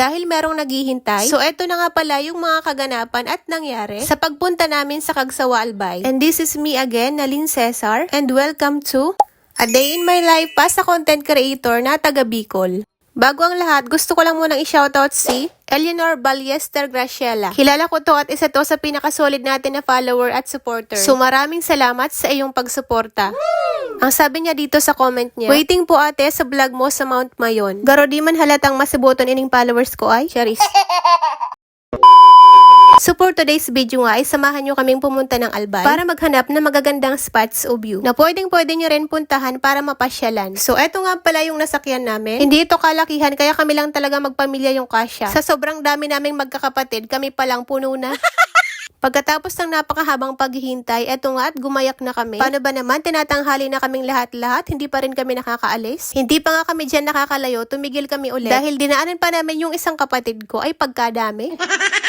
dahil merong naghihintay. So eto na nga pala yung mga kaganapan at nangyari sa pagpunta namin sa Kagsawa Albay. And this is me again, Nalin Cesar, and welcome to A Day in My Life pa sa content creator na taga Bicol. Bago ang lahat, gusto ko lang munang i-shoutout si Eleanor Ballester Graciela. Kilala ko to at isa to sa pinakasolid natin na follower at supporter. So maraming salamat sa iyong pagsuporta. Ang sabi niya dito sa comment niya, Waiting po ate sa vlog mo sa Mount Mayon. Garo di man halatang masibuton ining followers ko ay, Charis. So for today's video nga ay samahan nyo kaming pumunta ng Albay para maghanap ng magagandang spots o view na pwedeng pwede nyo rin puntahan para mapasyalan. So eto nga pala yung nasakyan namin. Hindi ito kalakihan kaya kami lang talaga magpamilya yung kasya. Sa sobrang dami naming magkakapatid, kami palang puno na. Pagkatapos ng napakahabang paghihintay, eto nga at gumayak na kami. Paano ba naman, tinatanghali na kaming lahat-lahat, hindi pa rin kami nakakaalis? Hindi pa nga kami dyan nakakalayo, tumigil kami ulit. Dahil dinaanan pa namin yung isang kapatid ko, ay pagkadami.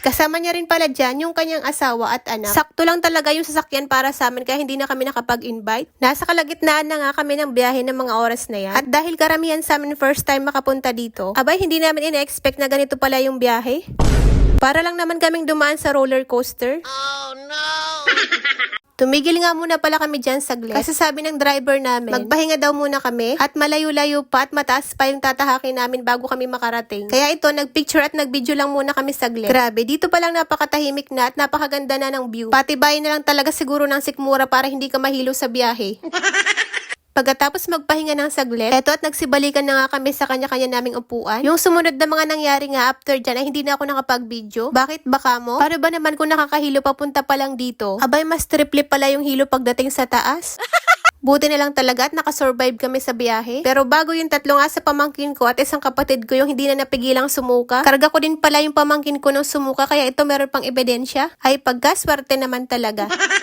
Kasama niya rin pala dyan yung kanyang asawa at anak. Sakto lang talaga yung sasakyan para sa amin kaya hindi na kami nakapag-invite. Nasa kalagitnaan na nga kami ng biyahe ng mga oras na yan. At dahil karamihan sa amin first time makapunta dito, abay hindi namin ina-expect na ganito pala yung biyahe. Para lang naman kaming dumaan sa roller coaster. Oh no! Tumigil nga muna pala kami dyan saglit. Kasi sabi ng driver namin, magpahinga daw muna kami at malayo-layo pa at mataas pa yung tatahakin namin bago kami makarating. Kaya ito, nagpicture at nagvideo lang muna kami saglit. Grabe, dito pa lang napakatahimik na at napakaganda na ng view. Patibayin na lang talaga siguro ng sikmura para hindi ka mahilo sa biyahe. Pagkatapos magpahinga ng saglit, eto at nagsibalikan na nga kami sa kanya-kanya naming upuan. Yung sumunod na mga nangyari nga after dyan ay hindi na ako nakapag-video. Bakit baka mo? Paano ba naman kung nakakahilo papunta pa lang dito? Abay, mas triple pala yung hilo pagdating sa taas. Buti na lang talaga at nakasurvive kami sa biyahe. Pero bago yung tatlo nga sa pamangkin ko at isang kapatid ko yung hindi na napigilang sumuka, karga ko din pala yung pamangkin ko nung sumuka kaya ito meron pang ebidensya. Ay pagkaswerte naman talaga.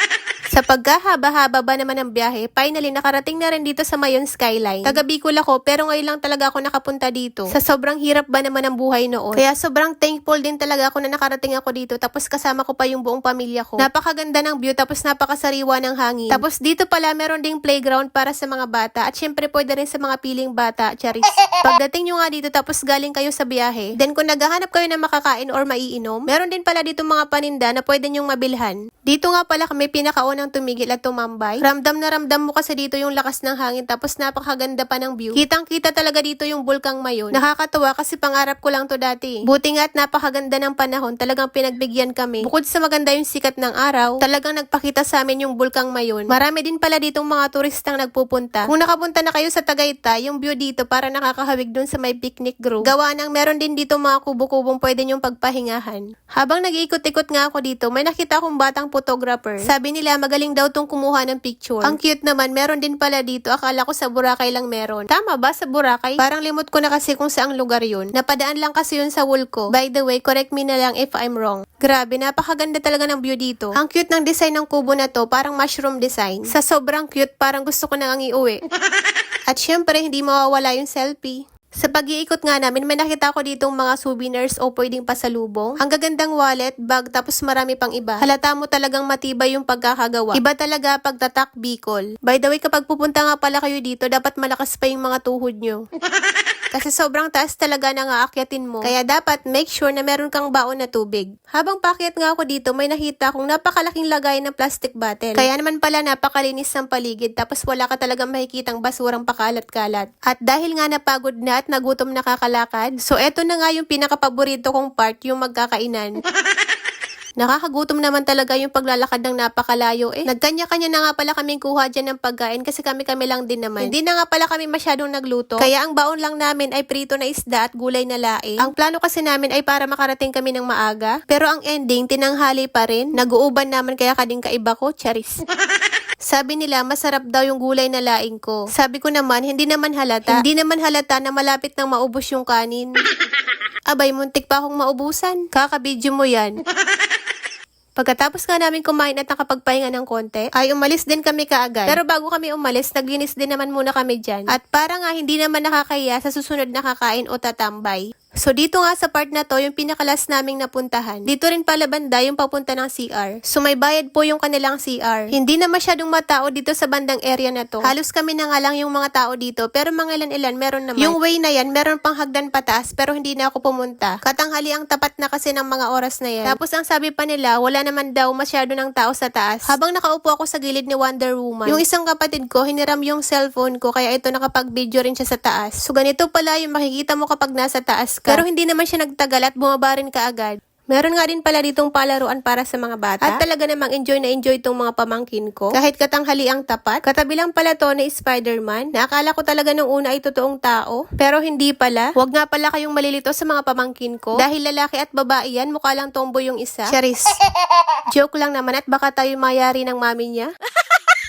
Sa pagkahaba-haba ba naman ng biyahe, finally nakarating na rin dito sa Mayon Skyline. Taga Bicol ako pero ngayon lang talaga ako nakapunta dito. Sa sobrang hirap ba naman ng buhay noon. Kaya sobrang thankful din talaga ako na nakarating ako dito tapos kasama ko pa yung buong pamilya ko. Napakaganda ng view tapos napakasariwa ng hangin. Tapos dito pala meron ding playground para sa mga bata at syempre pwede rin sa mga piling bata, charis. Pagdating nyo nga dito tapos galing kayo sa biyahe, then kung naghahanap kayo ng makakain or maiinom, meron din pala dito mga paninda na pwede nyong mabilhan. Dito nga pala kami pinakaunang tumigil at tumambay. Ramdam na ramdam mo kasi dito yung lakas ng hangin tapos napakaganda pa ng view. Kitang kita talaga dito yung bulkang mayon. Nakakatawa kasi pangarap ko lang to dati. Buti nga at napakaganda ng panahon talagang pinagbigyan kami. Bukod sa maganda yung sikat ng araw, talagang nagpakita sa amin yung bulkang mayon. Marami din pala ditong mga turistang nagpupunta. Kung nakapunta na kayo sa Tagaytay, yung view dito para nakakahawig dun sa may picnic group. Gawa ng meron din dito mga kubo-kubong pwede nyong pagpahingahan. Habang nag-iikot-ikot nga ako dito, may nakita akong batang photographer. Sabi nila magaling daw tong kumuha ng picture. Ang cute naman, meron din pala dito. Akala ko sa Boracay lang meron. Tama ba sa Boracay? Parang limot ko na kasi kung saang lugar yun. Napadaan lang kasi yun sa Wulco. By the way, correct me na lang if I'm wrong. Grabe, napakaganda talaga ng view dito. Ang cute ng design ng kubo na to, parang mushroom design. Sa sobrang cute, parang gusto ko nang iuwi. At syempre, hindi mawawala yung selfie. Sa pag-iikot nga namin, may nakita ko ditong mga souvenirs o pwedeng pasalubong. Ang gagandang wallet, bag, tapos marami pang iba. Halata mo talagang matibay yung pagkakagawa. Iba talaga pagtatak Bicol. By the way, kapag pupunta nga pala kayo dito, dapat malakas pa yung mga tuhod nyo. Kasi sobrang taas talaga nga aakyatin mo. Kaya dapat make sure na meron kang baon na tubig. Habang pakyat nga ako dito, may nakita akong napakalaking lagay ng plastic bottle. Kaya naman pala napakalinis ng paligid tapos wala ka talagang makikitang basurang pakalat-kalat. At dahil nga napagod na at nagutom na kakalakad, so eto na nga yung pinakapaborito kong part, yung magkakainan. Nakakagutom naman talaga yung paglalakad ng napakalayo eh. Nagkanya-kanya na nga pala kaming kuha dyan ng pagkain kasi kami-kami lang din naman. Hindi na nga pala kami masyadong nagluto. Kaya ang baon lang namin ay prito na isda at gulay na laing. Ang plano kasi namin ay para makarating kami ng maaga. Pero ang ending, tinanghali pa rin. Nag-uuban naman kaya kading kaiba ko, charis. Sabi nila, masarap daw yung gulay na laing ko. Sabi ko naman, hindi naman halata. Hindi naman halata na malapit nang maubos yung kanin. Abay, muntik pa akong maubusan. Kakabidyo mo yan. Pagkatapos nga namin kumain at nakapagpahinga ng konti, ay umalis din kami kaagad. Pero bago kami umalis, naglinis din naman muna kami dyan. At para nga hindi naman nakakaya sa susunod na kakain o tatambay. So dito nga sa part na to, yung pinakalas naming napuntahan. Dito rin pala banda yung papunta ng CR. So may bayad po yung kanilang CR. Hindi na masyadong matao dito sa bandang area na to. Halos kami na nga lang yung mga tao dito, pero mga ilan-ilan meron naman. Yung way na yan, meron pang hagdan pataas, pero hindi na ako pumunta. Katanghali ang tapat na kasi ng mga oras na yan. Tapos ang sabi pa nila, wala naman daw masyado ng tao sa taas. Habang nakaupo ako sa gilid ni Wonder Woman, yung isang kapatid ko, hiniram yung cellphone ko, kaya ito nakapag-video rin siya sa taas. So ganito pala yung makikita mo kapag nasa taas ka. Pero hindi naman siya nagtagal at bumaba rin ka agad. Meron nga din pala ditong palaruan para sa mga bata. At talaga namang enjoy na enjoy itong mga pamangkin ko. Kahit katanghali ang tapat. Katabi lang pala to ni Spider-Man. Naakala ko talaga nung una ay totoong tao. Pero hindi pala. Huwag nga pala kayong malilito sa mga pamangkin ko. Dahil lalaki at babae yan, mukha lang tomboy yung isa. Charis. Joke lang naman at baka tayo mayari ng mami niya.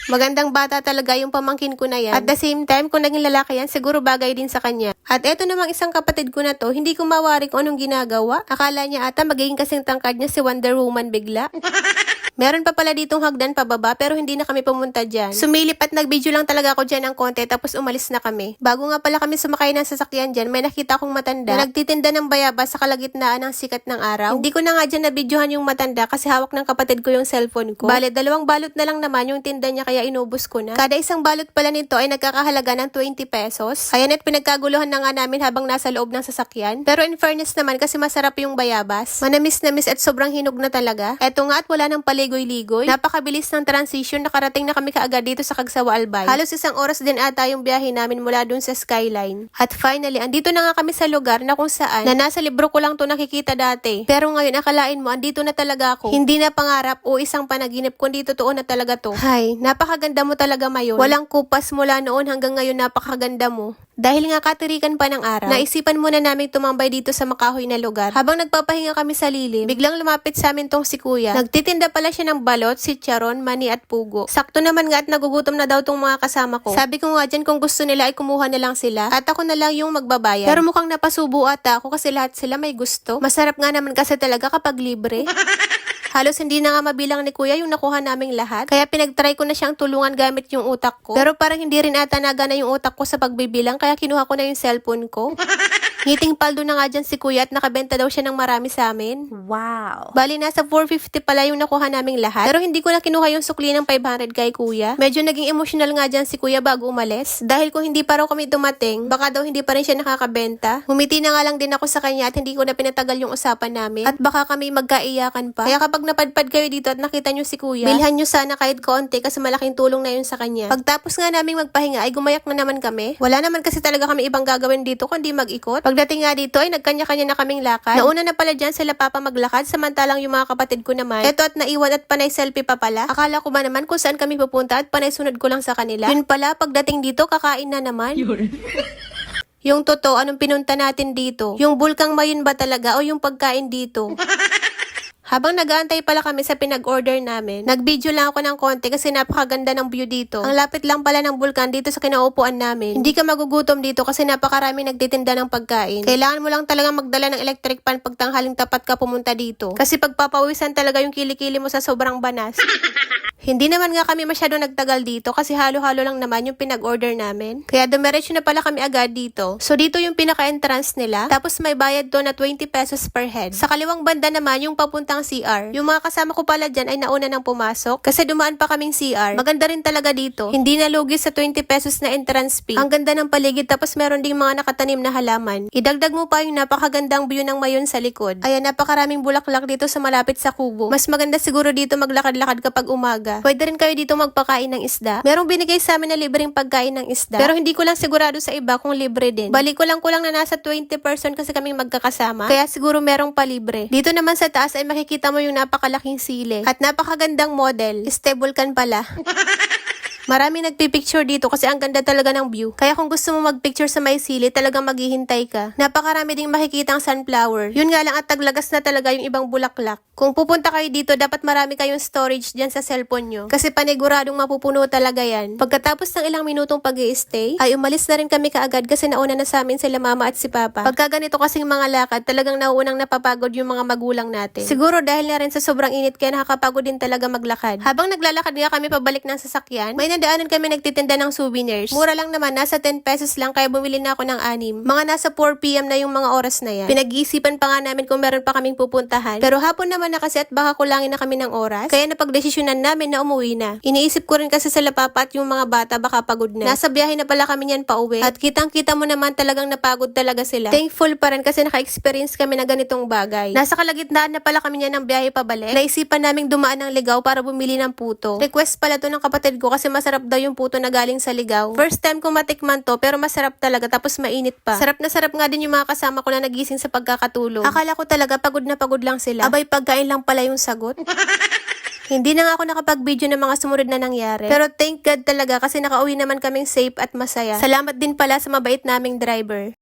Magandang bata talaga yung pamangkin ko na yan. At the same time, kung naging lalaki yan, siguro bagay din sa kanya. At eto namang isang kapatid ko na to, hindi ko mawari kung anong ginagawa. Akala niya ata magiging kasing tangkad niya si Wonder Woman bigla. Meron pa pala ditong hagdan pababa pero hindi na kami pumunta dyan. Sumilip at nag-video lang talaga ako dyan ng konti tapos umalis na kami. Bago nga pala kami sumakay ng sasakyan dyan, may nakita akong matanda na nagtitinda ng bayabas sa kalagitnaan ng sikat ng araw. Hindi ko na nga dyan na-videohan yung matanda kasi hawak ng kapatid ko yung cellphone ko. Bale, dalawang balot na lang naman yung tinda niya kaya inubos ko na. Kada isang balot pala nito ay nagkakahalaga ng 20 pesos. Kaya net pinagkaguluhan na nga namin habang nasa loob ng sasakyan. Pero in fairness naman kasi masarap yung bayabas. Manamis na miss at sobrang hinog na talaga. Eto nga at wala nang paligoy-ligoy. Napakabilis ng transition. Nakarating na kami kaagad dito sa Kagsawa Albay. Halos isang oras din ata yung biyahe namin mula dun sa skyline. At finally, andito na nga kami sa lugar na kung saan na nasa libro ko lang to nakikita dati. Pero ngayon, akalain mo, andito na talaga ako. Hindi na pangarap o isang panaginip, kundi totoo na talaga to. Hay, napakaganda mo talaga mayon. Walang kupas mula noon hanggang ngayon, napakaganda mo. Dahil nga katirikan pa ng araw, naisipan muna namin tumambay dito sa makahoy na lugar. Habang nagpapahinga kami sa lilim, biglang lumapit sa amin tong si kuya. Nagtitinda pala siya ng balot, sitcharon, mani at pugo. Sakto naman nga at nagugutom na daw tong mga kasama ko. Sabi ko nga dyan kung gusto nila ay kumuha na lang sila at ako na lang yung magbabayad. Pero mukhang napasubo ata ako kasi lahat sila may gusto. Masarap nga naman kasi talaga kapag libre. Halos hindi na nga mabilang ni kuya yung nakuha naming lahat. Kaya pinagtry ko na siyang tulungan gamit yung utak ko. Pero parang hindi rin ata nagana yung utak ko sa pagbibilang kaya kinuha ko na yung cellphone ko. Ngiting paldo na nga dyan si kuya at nakabenta daw siya ng marami sa amin. Wow. Bali, nasa 450 pala yung nakuha naming lahat. Pero hindi ko na kinuha yung sukli ng 500 kay kuya. Medyo naging emotional nga dyan si kuya bago umalis. Dahil kung hindi pa raw kami dumating, baka daw hindi pa rin siya nakakabenta. Humiti na nga lang din ako sa kanya at hindi ko na pinatagal yung usapan namin. At baka kami magkaiyakan pa. Kaya kapag napadpad kayo dito at nakita nyo si kuya, bilhan nyo sana kahit konti kasi malaking tulong na yun sa kanya. Pagtapos nga naming magpahinga ay gumayak na naman kami. Wala naman kasi talaga kami ibang gagawin dito kundi mag-ikot. Pagdating nga dito ay nagkanya-kanya na kaming lakad. Nauna na pala dyan sila papa maglakad samantalang yung mga kapatid ko naman. Eto at naiwan at panay selfie pa pala. Akala ko ba naman kung saan kami pupunta at panay sunod ko lang sa kanila. Yun pala pagdating dito kakain na naman. Yung totoo, anong pinunta natin dito? Yung bulkang mayon ba talaga o yung pagkain dito? Habang nag-aantay pala kami sa pinag-order namin, nag-video lang ako ng konti kasi napakaganda ng view dito. Ang lapit lang pala ng bulkan dito sa kinaupuan namin. Hindi ka magugutom dito kasi napakarami nagtitinda ng pagkain. Kailangan mo lang talaga magdala ng electric pan pag tanghaling tapat ka pumunta dito. Kasi pagpapawisan talaga yung kilikili mo sa sobrang banas. Hindi naman nga kami masyado nagtagal dito kasi halo-halo lang naman yung pinag-order namin. Kaya dumiretso na pala kami agad dito. So dito yung pinaka-entrance nila. Tapos may bayad to na 20 pesos per head. Sa kaliwang banda naman yung papuntang CR. Yung mga kasama ko pala dyan ay nauna nang pumasok kasi dumaan pa kaming CR. Maganda rin talaga dito. Hindi na lugi sa 20 pesos na entrance fee. Ang ganda ng paligid tapos meron ding mga nakatanim na halaman. Idagdag mo pa yung napakagandang view ng mayon sa likod. Ayan, napakaraming bulaklak dito sa malapit sa kubo. Mas maganda siguro dito maglakad-lakad kapag umaga. Pwede rin kayo dito magpakain ng isda. Merong binigay sa amin na libreng pagkain ng isda. Pero hindi ko lang sigurado sa iba kung libre din. Balik ko lang ko lang na nasa 20% kasi kaming magkakasama. Kaya siguro merong palibre. Dito naman sa taas ay makikita mo yung napakalaking sili. At napakagandang model. Stable can pala. Marami nagpipicture dito kasi ang ganda talaga ng view. Kaya kung gusto mo magpicture sa may sili, talagang maghihintay ka. Napakarami ding makikita ang sunflower. Yun nga lang at taglagas na talaga yung ibang bulaklak. Kung pupunta kayo dito, dapat marami kayong storage dyan sa cellphone nyo. Kasi paniguradong mapupuno talaga yan. Pagkatapos ng ilang minutong pag stay ay umalis na rin kami kaagad kasi nauna na sa amin sila mama at si papa. Pagka ganito kasing mga lakad, talagang nauunang napapagod yung mga magulang natin. Siguro dahil na rin sa sobrang init kaya nakakapagod din talaga maglakad. Habang naglalakad nga kami pabalik ng sasakyan, may dinadaanan kami nagtitinda ng souvenirs. Mura lang naman, nasa 10 pesos lang kaya bumili na ako ng anim. Mga nasa 4pm na yung mga oras na yan. Pinag-iisipan pa nga namin kung meron pa kaming pupuntahan. Pero hapon naman na kasi at baka kulangin na kami ng oras. Kaya napagdesisyonan namin na umuwi na. Iniisip ko rin kasi sa lapapa at yung mga bata baka pagod na. Nasa biyahe na pala kami niyan pa uwi. At kitang kita mo naman talagang napagod talaga sila. Thankful pa rin kasi naka-experience kami na ganitong bagay. Nasa kalagitnaan na pala kami niyan ng biyahe pabalik. Naisipan naming dumaan ng ligaw para bumili ng puto. Request pala to ng kapatid ko kasi masarap daw yung puto na galing sa ligaw. First time ko matikman to pero masarap talaga tapos mainit pa. Sarap na sarap nga din yung mga kasama ko na nagising sa pagkakatulog. Akala ko talaga pagod na pagod lang sila. Abay pagkain lang pala yung sagot. Hindi na nga ako nakapag-video ng mga sumunod na nangyari. Pero thank God talaga kasi nakauwi naman kaming safe at masaya. Salamat din pala sa mabait naming driver.